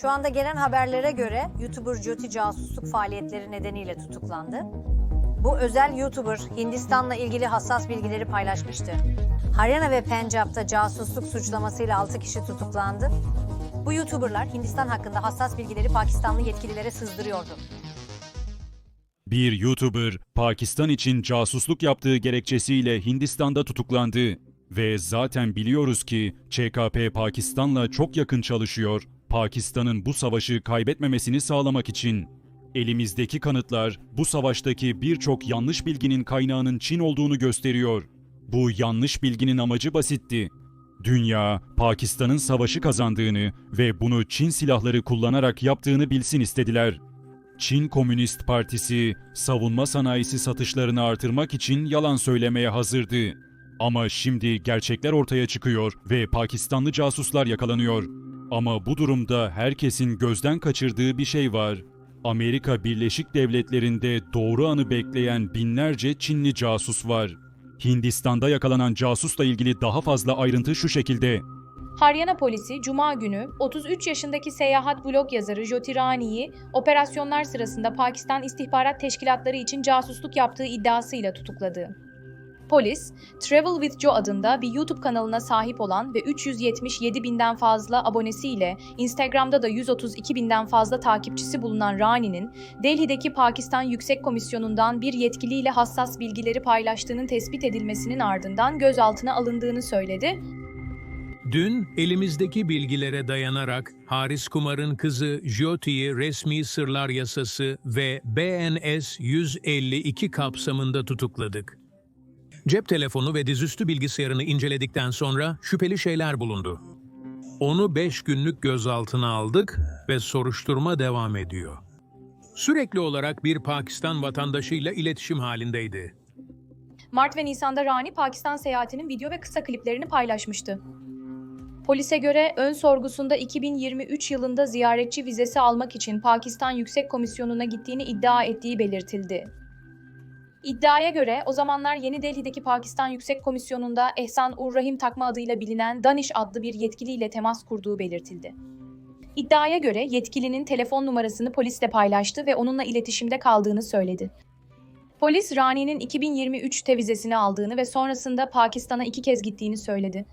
Şu anda gelen haberlere göre YouTuber Jyoti casusluk faaliyetleri nedeniyle tutuklandı. Bu özel YouTuber Hindistan'la ilgili hassas bilgileri paylaşmıştı. Haryana ve Pencap'ta casusluk suçlamasıyla 6 kişi tutuklandı. Bu YouTuber'lar Hindistan hakkında hassas bilgileri Pakistanlı yetkililere sızdırıyordu. Bir YouTuber, Pakistan için casusluk yaptığı gerekçesiyle Hindistan'da tutuklandı. Ve zaten biliyoruz ki ÇKP Pakistan'la çok yakın çalışıyor, Pakistan'ın bu savaşı kaybetmemesini sağlamak için. Elimizdeki kanıtlar bu savaştaki birçok yanlış bilginin kaynağının Çin olduğunu gösteriyor. Bu yanlış bilginin amacı basitti. Dünya, Pakistan'ın savaşı kazandığını ve bunu Çin silahları kullanarak yaptığını bilsin istediler. Çin Komünist Partisi savunma sanayisi satışlarını artırmak için yalan söylemeye hazırdı. Ama şimdi gerçekler ortaya çıkıyor ve Pakistanlı casuslar yakalanıyor. Ama bu durumda herkesin gözden kaçırdığı bir şey var. Amerika Birleşik Devletleri'nde doğru anı bekleyen binlerce Çinli casus var. Hindistan'da yakalanan casusla ilgili daha fazla ayrıntı şu şekilde. Haryana polisi Cuma günü 33 yaşındaki seyahat blog yazarı Jyoti Rani'yi operasyonlar sırasında Pakistan istihbarat teşkilatları için casusluk yaptığı iddiasıyla tutukladı. Polis, Travel with Joe adında bir YouTube kanalına sahip olan ve 377 binden fazla abonesiyle Instagram'da da 132 binden fazla takipçisi bulunan Rani'nin Delhi'deki Pakistan Yüksek Komisyonu'ndan bir yetkiliyle hassas bilgileri paylaştığının tespit edilmesinin ardından gözaltına alındığını söyledi Dün elimizdeki bilgilere dayanarak Haris Kumar'ın kızı Jyoti'yi resmi sırlar yasası ve BNS 152 kapsamında tutukladık. Cep telefonu ve dizüstü bilgisayarını inceledikten sonra şüpheli şeyler bulundu. Onu 5 günlük gözaltına aldık ve soruşturma devam ediyor. Sürekli olarak bir Pakistan vatandaşıyla iletişim halindeydi. Mart ve Nisan'da Rani Pakistan seyahatinin video ve kısa kliplerini paylaşmıştı. Polise göre ön sorgusunda 2023 yılında ziyaretçi vizesi almak için Pakistan Yüksek Komisyonu'na gittiğini iddia ettiği belirtildi. İddiaya göre o zamanlar Yeni Delhi'deki Pakistan Yüksek Komisyonu'nda Ehsan Urrahim takma adıyla bilinen Danish adlı bir yetkiliyle temas kurduğu belirtildi. İddiaya göre yetkilinin telefon numarasını polisle paylaştı ve onunla iletişimde kaldığını söyledi. Polis Rani'nin 2023'te vizesini aldığını ve sonrasında Pakistan'a iki kez gittiğini söyledi.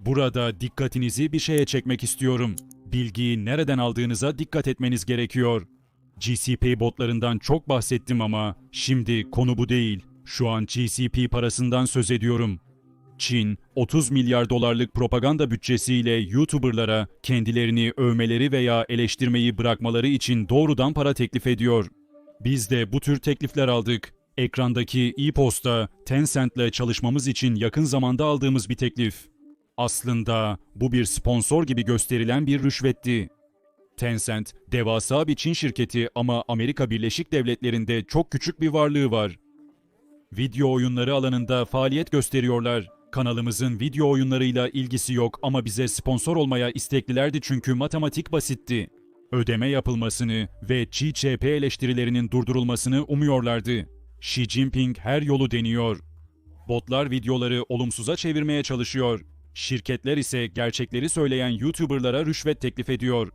Burada dikkatinizi bir şeye çekmek istiyorum. Bilgiyi nereden aldığınıza dikkat etmeniz gerekiyor. GCP botlarından çok bahsettim ama şimdi konu bu değil. Şu an GCP parasından söz ediyorum. Çin, 30 milyar dolarlık propaganda bütçesiyle YouTuber'lara kendilerini övmeleri veya eleştirmeyi bırakmaları için doğrudan para teklif ediyor. Biz de bu tür teklifler aldık. Ekrandaki e-posta, Tencent'le çalışmamız için yakın zamanda aldığımız bir teklif. Aslında bu bir sponsor gibi gösterilen bir rüşvetti. Tencent, devasa bir Çin şirketi ama Amerika Birleşik Devletleri'nde çok küçük bir varlığı var. Video oyunları alanında faaliyet gösteriyorlar. Kanalımızın video oyunlarıyla ilgisi yok ama bize sponsor olmaya isteklilerdi çünkü matematik basitti. Ödeme yapılmasını ve ÇP eleştirilerinin durdurulmasını umuyorlardı. Xi Jinping her yolu deniyor. Botlar videoları olumsuza çevirmeye çalışıyor. Şirketler ise gerçekleri söyleyen YouTuber'lara rüşvet teklif ediyor.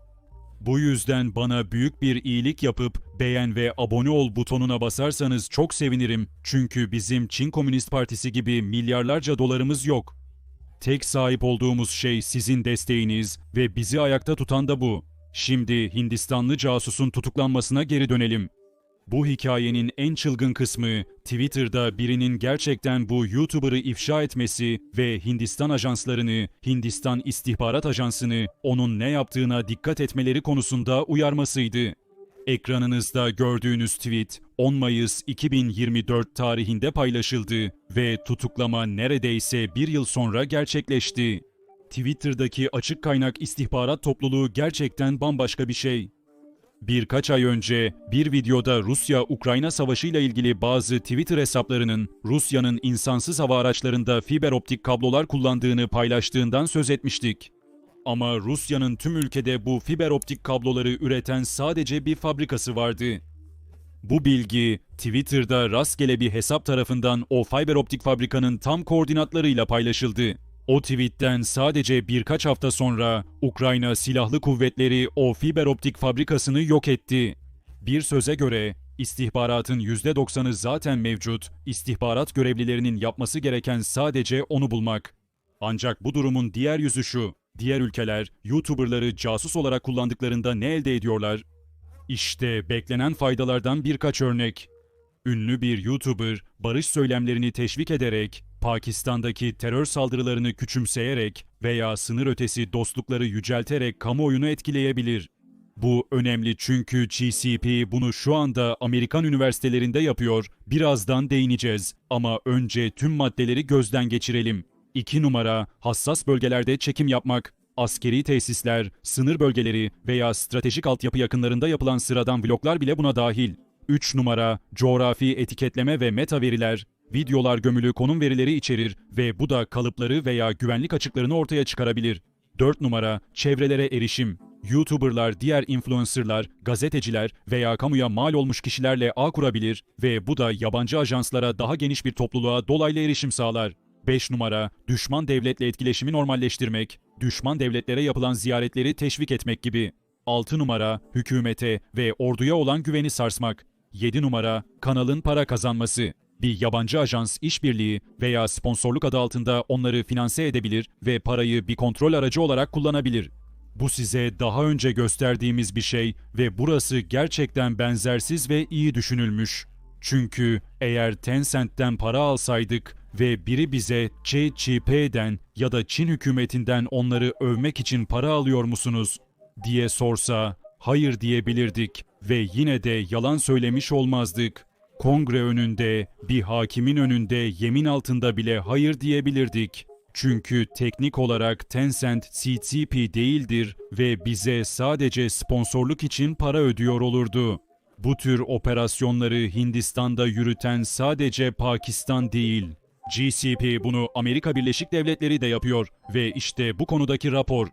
Bu yüzden bana büyük bir iyilik yapıp beğen ve abone ol butonuna basarsanız çok sevinirim. Çünkü bizim Çin Komünist Partisi gibi milyarlarca dolarımız yok. Tek sahip olduğumuz şey sizin desteğiniz ve bizi ayakta tutan da bu. Şimdi Hindistanlı casusun tutuklanmasına geri dönelim. Bu hikayenin en çılgın kısmı Twitter'da birinin gerçekten bu YouTuber'ı ifşa etmesi ve Hindistan ajanslarını, Hindistan İstihbarat Ajansı'nı onun ne yaptığına dikkat etmeleri konusunda uyarmasıydı. Ekranınızda gördüğünüz tweet 10 Mayıs 2024 tarihinde paylaşıldı ve tutuklama neredeyse bir yıl sonra gerçekleşti. Twitter'daki açık kaynak istihbarat topluluğu gerçekten bambaşka bir şey. Birkaç ay önce bir videoda Rusya-Ukrayna savaşı ile ilgili bazı Twitter hesaplarının Rusya'nın insansız hava araçlarında fiber optik kablolar kullandığını paylaştığından söz etmiştik. Ama Rusya'nın tüm ülkede bu fiber optik kabloları üreten sadece bir fabrikası vardı. Bu bilgi Twitter'da rastgele bir hesap tarafından o fiber optik fabrikanın tam koordinatlarıyla paylaşıldı. O tweetten sadece birkaç hafta sonra Ukrayna Silahlı Kuvvetleri o fiber optik fabrikasını yok etti. Bir söze göre istihbaratın %90'ı zaten mevcut, istihbarat görevlilerinin yapması gereken sadece onu bulmak. Ancak bu durumun diğer yüzü şu, diğer ülkeler YouTuber'ları casus olarak kullandıklarında ne elde ediyorlar? İşte beklenen faydalardan birkaç örnek. Ünlü bir YouTuber barış söylemlerini teşvik ederek, Pakistan'daki terör saldırılarını küçümseyerek veya sınır ötesi dostlukları yücelterek kamuoyunu etkileyebilir. Bu önemli çünkü GCP bunu şu anda Amerikan üniversitelerinde yapıyor. Birazdan değineceğiz ama önce tüm maddeleri gözden geçirelim. 2 numara hassas bölgelerde çekim yapmak. Askeri tesisler, sınır bölgeleri veya stratejik altyapı yakınlarında yapılan sıradan vloglar bile buna dahil. 3 numara coğrafi etiketleme ve meta veriler. Videolar gömülü konum verileri içerir ve bu da kalıpları veya güvenlik açıklarını ortaya çıkarabilir. 4 numara çevrelere erişim. YouTuber'lar, diğer influencer'lar, gazeteciler veya kamuya mal olmuş kişilerle ağ kurabilir ve bu da yabancı ajanslara daha geniş bir topluluğa dolaylı erişim sağlar. 5 numara düşman devletle etkileşimi normalleştirmek, düşman devletlere yapılan ziyaretleri teşvik etmek gibi. 6 numara hükümete ve orduya olan güveni sarsmak. 7 numara kanalın para kazanması. Bir yabancı ajans işbirliği veya sponsorluk adı altında onları finanse edebilir ve parayı bir kontrol aracı olarak kullanabilir. Bu size daha önce gösterdiğimiz bir şey ve burası gerçekten benzersiz ve iyi düşünülmüş. Çünkü eğer Tencent'ten para alsaydık ve biri bize CCP'den ya da Çin hükümetinden onları övmek için para alıyor musunuz diye sorsa hayır diyebilirdik ve yine de yalan söylemiş olmazdık. Kongre önünde, bir hakimin önünde yemin altında bile hayır diyebilirdik. Çünkü teknik olarak Tencent CCP değildir ve bize sadece sponsorluk için para ödüyor olurdu. Bu tür operasyonları Hindistan'da yürüten sadece Pakistan değil. GCP bunu Amerika Birleşik Devletleri de yapıyor ve işte bu konudaki rapor.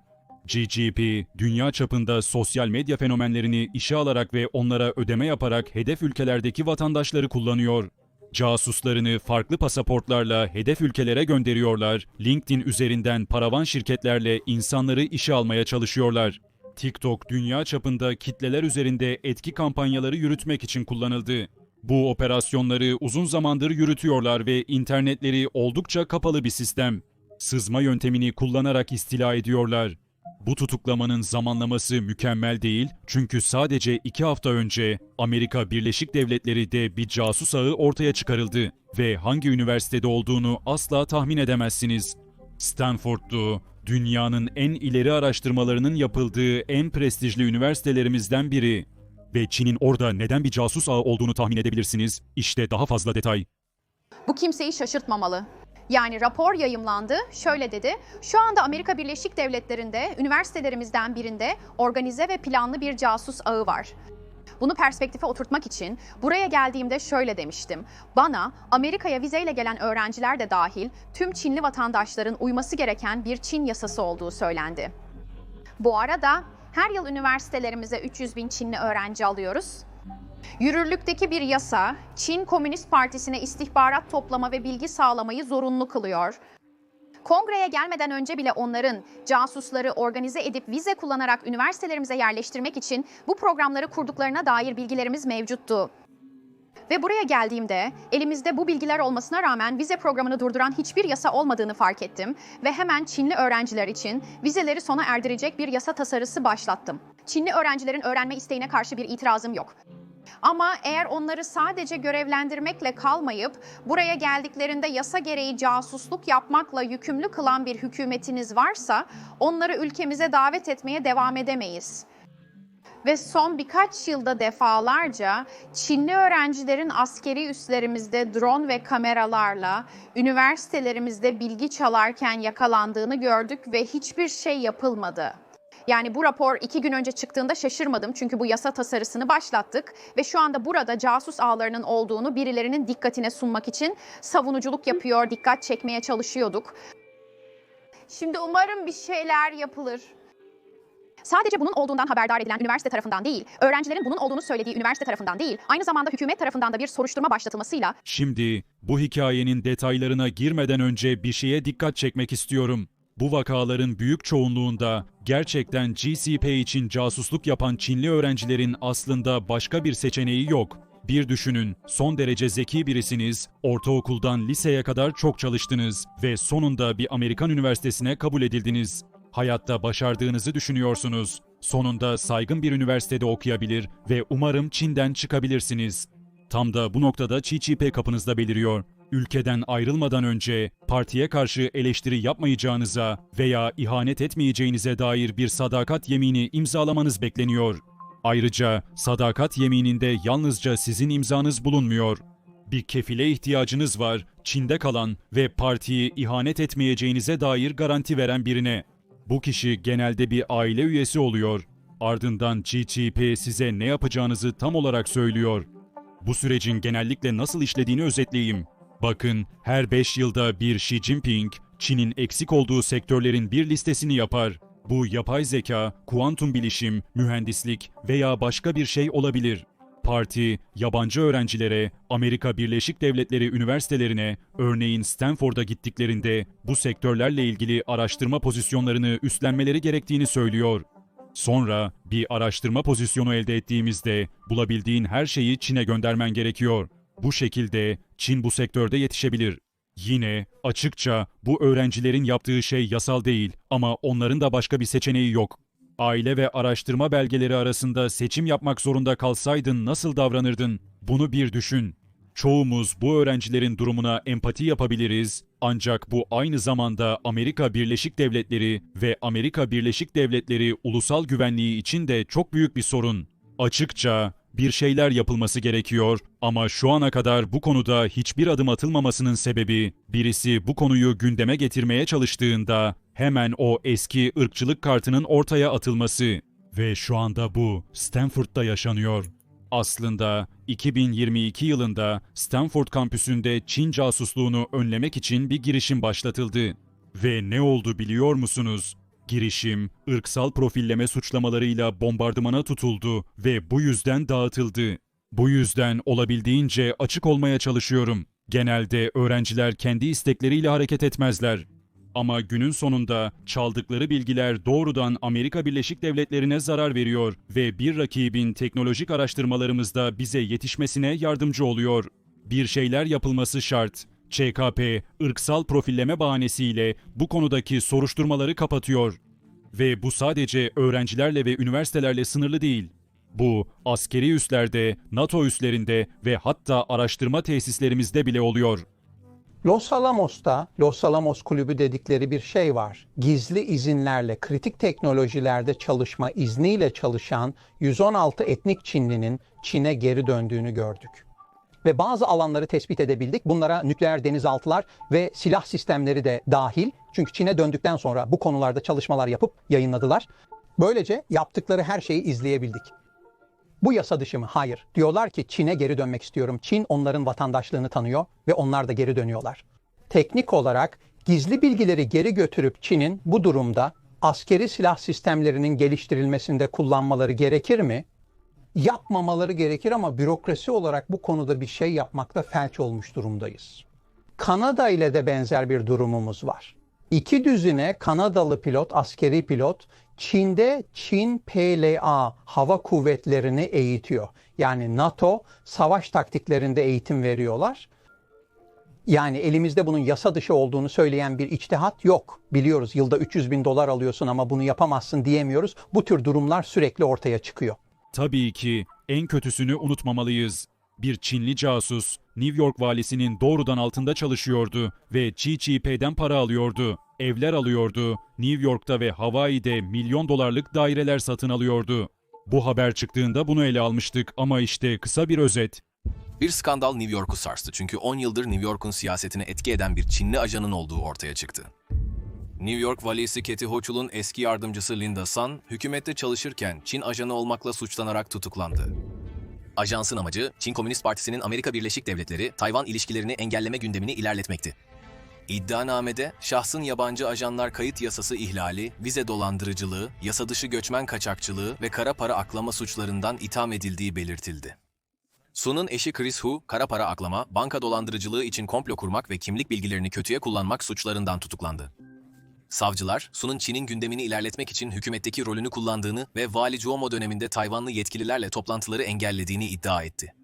GCP, dünya çapında sosyal medya fenomenlerini işe alarak ve onlara ödeme yaparak hedef ülkelerdeki vatandaşları kullanıyor. Casuslarını farklı pasaportlarla hedef ülkelere gönderiyorlar. LinkedIn üzerinden paravan şirketlerle insanları işe almaya çalışıyorlar. TikTok dünya çapında kitleler üzerinde etki kampanyaları yürütmek için kullanıldı. Bu operasyonları uzun zamandır yürütüyorlar ve internetleri oldukça kapalı bir sistem. Sızma yöntemini kullanarak istila ediyorlar. Bu tutuklamanın zamanlaması mükemmel değil çünkü sadece iki hafta önce Amerika Birleşik Devletleri'de bir casus ağı ortaya çıkarıldı ve hangi üniversitede olduğunu asla tahmin edemezsiniz. Stanford'du, dünyanın en ileri araştırmalarının yapıldığı en prestijli üniversitelerimizden biri. Ve Çin'in orada neden bir casus ağı olduğunu tahmin edebilirsiniz. İşte daha fazla detay. Bu kimseyi şaşırtmamalı. Yani rapor yayımlandı. Şöyle dedi. Şu anda Amerika Birleşik Devletleri'nde üniversitelerimizden birinde organize ve planlı bir casus ağı var. Bunu perspektife oturtmak için buraya geldiğimde şöyle demiştim. Bana Amerika'ya vizeyle gelen öğrenciler de dahil tüm Çinli vatandaşların uyması gereken bir Çin yasası olduğu söylendi. Bu arada her yıl üniversitelerimize 300 bin Çinli öğrenci alıyoruz. Yürürlükteki bir yasa, Çin Komünist Partisi'ne istihbarat toplama ve bilgi sağlamayı zorunlu kılıyor. Kongreye gelmeden önce bile onların casusları organize edip vize kullanarak üniversitelerimize yerleştirmek için bu programları kurduklarına dair bilgilerimiz mevcuttu. Ve buraya geldiğimde elimizde bu bilgiler olmasına rağmen vize programını durduran hiçbir yasa olmadığını fark ettim ve hemen Çinli öğrenciler için vizeleri sona erdirecek bir yasa tasarısı başlattım. Çinli öğrencilerin öğrenme isteğine karşı bir itirazım yok. Ama eğer onları sadece görevlendirmekle kalmayıp buraya geldiklerinde yasa gereği casusluk yapmakla yükümlü kılan bir hükümetiniz varsa onları ülkemize davet etmeye devam edemeyiz. Ve son birkaç yılda defalarca Çinli öğrencilerin askeri üslerimizde drone ve kameralarla üniversitelerimizde bilgi çalarken yakalandığını gördük ve hiçbir şey yapılmadı. Yani bu rapor iki gün önce çıktığında şaşırmadım çünkü bu yasa tasarısını başlattık ve şu anda burada casus ağlarının olduğunu birilerinin dikkatine sunmak için savunuculuk yapıyor, dikkat çekmeye çalışıyorduk. Şimdi umarım bir şeyler yapılır. Sadece bunun olduğundan haberdar edilen üniversite tarafından değil, öğrencilerin bunun olduğunu söylediği üniversite tarafından değil, aynı zamanda hükümet tarafından da bir soruşturma başlatılmasıyla Şimdi bu hikayenin detaylarına girmeden önce bir şeye dikkat çekmek istiyorum. Bu vakaların büyük çoğunluğunda gerçekten GCP için casusluk yapan Çinli öğrencilerin aslında başka bir seçeneği yok. Bir düşünün, son derece zeki birisiniz, ortaokuldan liseye kadar çok çalıştınız ve sonunda bir Amerikan üniversitesine kabul edildiniz. Hayatta başardığınızı düşünüyorsunuz. Sonunda saygın bir üniversitede okuyabilir ve umarım Çin'den çıkabilirsiniz. Tam da bu noktada Çi kapınızda beliriyor. Ülkeden ayrılmadan önce partiye karşı eleştiri yapmayacağınıza veya ihanet etmeyeceğinize dair bir sadakat yemini imzalamanız bekleniyor. Ayrıca sadakat yemininde yalnızca sizin imzanız bulunmuyor. Bir kefile ihtiyacınız var, Çin'de kalan ve partiyi ihanet etmeyeceğinize dair garanti veren birine. Bu kişi genelde bir aile üyesi oluyor. Ardından GCP size ne yapacağınızı tam olarak söylüyor. Bu sürecin genellikle nasıl işlediğini özetleyeyim. Bakın, her 5 yılda bir Xi Jinping, Çin'in eksik olduğu sektörlerin bir listesini yapar. Bu yapay zeka, kuantum bilişim, mühendislik veya başka bir şey olabilir. Parti, yabancı öğrencilere, Amerika Birleşik Devletleri üniversitelerine, örneğin Stanford'a gittiklerinde bu sektörlerle ilgili araştırma pozisyonlarını üstlenmeleri gerektiğini söylüyor. Sonra bir araştırma pozisyonu elde ettiğimizde bulabildiğin her şeyi Çin'e göndermen gerekiyor. Bu şekilde Çin bu sektörde yetişebilir. Yine açıkça bu öğrencilerin yaptığı şey yasal değil ama onların da başka bir seçeneği yok. Aile ve araştırma belgeleri arasında seçim yapmak zorunda kalsaydın nasıl davranırdın? Bunu bir düşün. Çoğumuz bu öğrencilerin durumuna empati yapabiliriz ancak bu aynı zamanda Amerika Birleşik Devletleri ve Amerika Birleşik Devletleri ulusal güvenliği için de çok büyük bir sorun. Açıkça bir şeyler yapılması gerekiyor ama şu ana kadar bu konuda hiçbir adım atılmamasının sebebi birisi bu konuyu gündeme getirmeye çalıştığında hemen o eski ırkçılık kartının ortaya atılması ve şu anda bu Stanford'da yaşanıyor. Aslında 2022 yılında Stanford kampüsünde Çin casusluğunu önlemek için bir girişim başlatıldı. Ve ne oldu biliyor musunuz? Girişim, ırksal profilleme suçlamalarıyla bombardımana tutuldu ve bu yüzden dağıtıldı. Bu yüzden olabildiğince açık olmaya çalışıyorum. Genelde öğrenciler kendi istekleriyle hareket etmezler. Ama günün sonunda çaldıkları bilgiler doğrudan Amerika Birleşik Devletleri'ne zarar veriyor ve bir rakibin teknolojik araştırmalarımızda bize yetişmesine yardımcı oluyor. Bir şeyler yapılması şart. ÇKP, ırksal profilleme bahanesiyle bu konudaki soruşturmaları kapatıyor. Ve bu sadece öğrencilerle ve üniversitelerle sınırlı değil. Bu askeri üslerde, NATO üslerinde ve hatta araştırma tesislerimizde bile oluyor. Los Alamos'ta Los Alamos Kulübü dedikleri bir şey var. Gizli izinlerle kritik teknolojilerde çalışma izniyle çalışan 116 etnik Çinlinin Çin'e geri döndüğünü gördük. Ve bazı alanları tespit edebildik. Bunlara nükleer denizaltılar ve silah sistemleri de dahil. Çünkü Çin'e döndükten sonra bu konularda çalışmalar yapıp yayınladılar. Böylece yaptıkları her şeyi izleyebildik. Bu yasa dışı mı? Hayır. Diyorlar ki Çin'e geri dönmek istiyorum. Çin onların vatandaşlığını tanıyor ve onlar da geri dönüyorlar. Teknik olarak gizli bilgileri geri götürüp Çin'in bu durumda askeri silah sistemlerinin geliştirilmesinde kullanmaları gerekir mi? Yapmamaları gerekir ama bürokrasi olarak bu konuda bir şey yapmakta felç olmuş durumdayız. Kanada ile de benzer bir durumumuz var. İki düzine Kanadalı pilot, askeri pilot Çin'de Çin PLA hava kuvvetlerini eğitiyor. Yani NATO savaş taktiklerinde eğitim veriyorlar. Yani elimizde bunun yasa dışı olduğunu söyleyen bir içtihat yok. Biliyoruz yılda 300 bin dolar alıyorsun ama bunu yapamazsın diyemiyoruz. Bu tür durumlar sürekli ortaya çıkıyor. Tabii ki en kötüsünü unutmamalıyız. Bir Çinli casus New York valisinin doğrudan altında çalışıyordu ve GCP'den para alıyordu. Evler alıyordu. New York'ta ve Hawaii'de milyon dolarlık daireler satın alıyordu. Bu haber çıktığında bunu ele almıştık ama işte kısa bir özet. Bir skandal New York'u sarstı çünkü 10 yıldır New York'un siyasetine etki eden bir Çinli ajanın olduğu ortaya çıktı. New York valisi Kathy Hochul'un eski yardımcısı Linda Sun, hükümette çalışırken Çin ajanı olmakla suçlanarak tutuklandı. Ajansın amacı, Çin Komünist Partisi'nin Amerika Birleşik Devletleri, Tayvan ilişkilerini engelleme gündemini ilerletmekti. İddianamede, şahsın yabancı ajanlar kayıt yasası ihlali, vize dolandırıcılığı, yasa dışı göçmen kaçakçılığı ve kara para aklama suçlarından itham edildiği belirtildi. Sun'un eşi Chris Hu, kara para aklama, banka dolandırıcılığı için komplo kurmak ve kimlik bilgilerini kötüye kullanmak suçlarından tutuklandı. Savcılar, Sun'un Çin'in gündemini ilerletmek için hükümetteki rolünü kullandığını ve Vali Cuomo döneminde Tayvanlı yetkililerle toplantıları engellediğini iddia etti.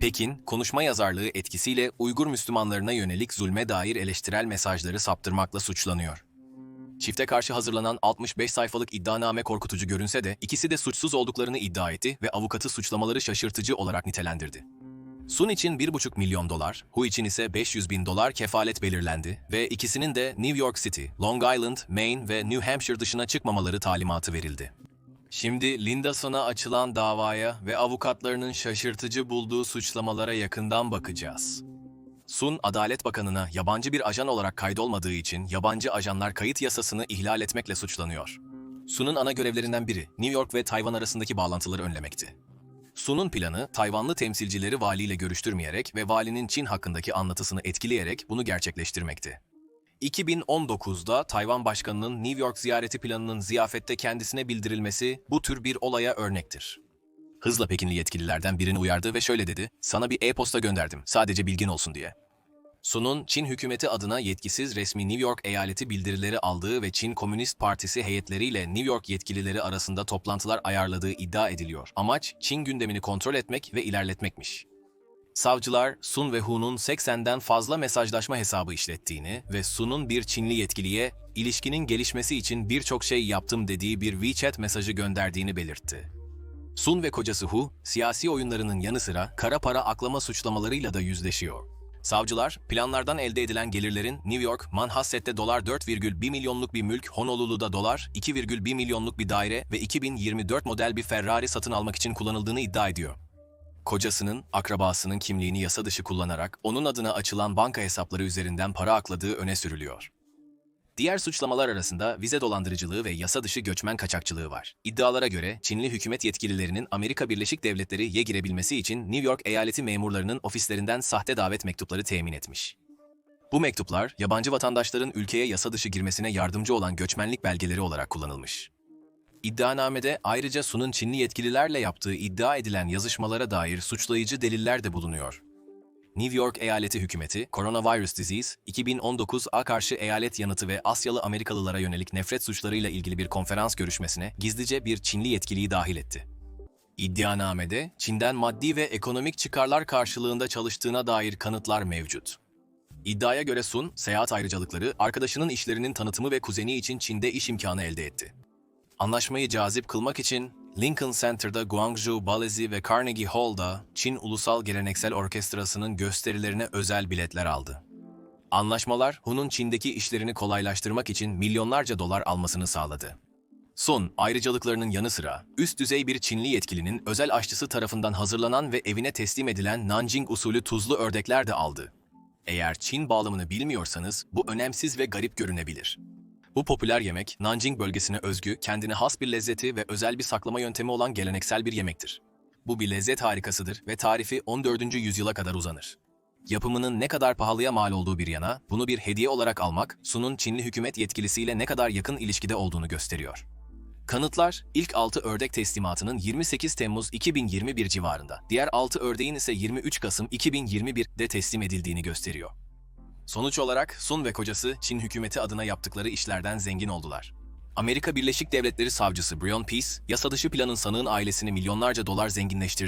Pekin, konuşma yazarlığı etkisiyle Uygur Müslümanlarına yönelik zulme dair eleştirel mesajları saptırmakla suçlanıyor. Çifte karşı hazırlanan 65 sayfalık iddianame korkutucu görünse de ikisi de suçsuz olduklarını iddia etti ve avukatı suçlamaları şaşırtıcı olarak nitelendirdi. Sun için 1,5 milyon dolar, Hu için ise 500 bin dolar kefalet belirlendi ve ikisinin de New York City, Long Island, Maine ve New Hampshire dışına çıkmamaları talimatı verildi. Şimdi Linda Sun'a açılan davaya ve avukatlarının şaşırtıcı bulduğu suçlamalara yakından bakacağız. Sun, Adalet Bakanı'na yabancı bir ajan olarak kaydolmadığı için yabancı ajanlar kayıt yasasını ihlal etmekle suçlanıyor. Sun'un ana görevlerinden biri New York ve Tayvan arasındaki bağlantıları önlemekti. Sun'un planı, Tayvanlı temsilcileri valiyle görüştürmeyerek ve valinin Çin hakkındaki anlatısını etkileyerek bunu gerçekleştirmekti. 2019'da Tayvan Başkanı'nın New York ziyareti planının ziyafette kendisine bildirilmesi bu tür bir olaya örnektir. Hızla Pekinli yetkililerden birini uyardı ve şöyle dedi, sana bir e-posta gönderdim, sadece bilgin olsun diye. Sun'un Çin hükümeti adına yetkisiz resmi New York eyaleti bildirileri aldığı ve Çin Komünist Partisi heyetleriyle New York yetkilileri arasında toplantılar ayarladığı iddia ediliyor. Amaç Çin gündemini kontrol etmek ve ilerletmekmiş. Savcılar, Sun ve Hu'nun 80'den fazla mesajlaşma hesabı işlettiğini ve Sun'un bir Çinli yetkiliye ilişkinin gelişmesi için birçok şey yaptım dediği bir WeChat mesajı gönderdiğini belirtti. Sun ve kocası Hu, siyasi oyunlarının yanı sıra kara para aklama suçlamalarıyla da yüzleşiyor. Savcılar, planlardan elde edilen gelirlerin New York, Manhasset'te dolar 4,1 milyonluk bir mülk, Honolulu'da dolar 2,1 milyonluk bir daire ve 2024 model bir Ferrari satın almak için kullanıldığını iddia ediyor. Kocasının, akrabasının kimliğini yasa dışı kullanarak onun adına açılan banka hesapları üzerinden para akladığı öne sürülüyor. Diğer suçlamalar arasında vize dolandırıcılığı ve yasa dışı göçmen kaçakçılığı var. İddialara göre Çinli hükümet yetkililerinin Amerika Birleşik Devletleri'ye girebilmesi için New York eyaleti memurlarının ofislerinden sahte davet mektupları temin etmiş. Bu mektuplar, yabancı vatandaşların ülkeye yasa dışı girmesine yardımcı olan göçmenlik belgeleri olarak kullanılmış. İddianamede ayrıca Sun'un Çinli yetkililerle yaptığı iddia edilen yazışmalara dair suçlayıcı deliller de bulunuyor. New York eyaleti hükümeti, Coronavirus Disease, 2019'a karşı eyalet yanıtı ve Asyalı Amerikalılara yönelik nefret suçlarıyla ilgili bir konferans görüşmesine gizlice bir Çinli yetkiliyi dahil etti. İddianamede, Çin'den maddi ve ekonomik çıkarlar karşılığında çalıştığına dair kanıtlar mevcut. İddiaya göre Sun, seyahat ayrıcalıkları, arkadaşının işlerinin tanıtımı ve kuzeni için Çin'de iş imkanı elde etti. Anlaşmayı cazip kılmak için Lincoln Center'da Guangzhou Balezi ve Carnegie Hall'da Çin Ulusal Geleneksel Orkestrası'nın gösterilerine özel biletler aldı. Anlaşmalar Hu'nun Çin'deki işlerini kolaylaştırmak için milyonlarca dolar almasını sağladı. Sun, ayrıcalıklarının yanı sıra üst düzey bir Çinli yetkilinin özel aşçısı tarafından hazırlanan ve evine teslim edilen Nanjing usulü tuzlu ördekler de aldı. Eğer Çin bağlamını bilmiyorsanız bu önemsiz ve garip görünebilir. Bu popüler yemek, Nanjing bölgesine özgü, kendine has bir lezzeti ve özel bir saklama yöntemi olan geleneksel bir yemektir. Bu bir lezzet harikasıdır ve tarifi 14. yüzyıla kadar uzanır. Yapımının ne kadar pahalıya mal olduğu bir yana, bunu bir hediye olarak almak, Sun'un Çinli hükümet yetkilisiyle ne kadar yakın ilişkide olduğunu gösteriyor. Kanıtlar, ilk 6 ördek teslimatının 28 Temmuz 2021 civarında, diğer 6 ördeğin ise 23 Kasım 2021'de teslim edildiğini gösteriyor. Sonuç olarak Sun ve kocası Çin hükümeti adına yaptıkları işlerden zengin oldular. Amerika Birleşik Devletleri savcısı Brion Peace, yasa dışı planın sanığın ailesini milyonlarca dolar zenginleştirdi.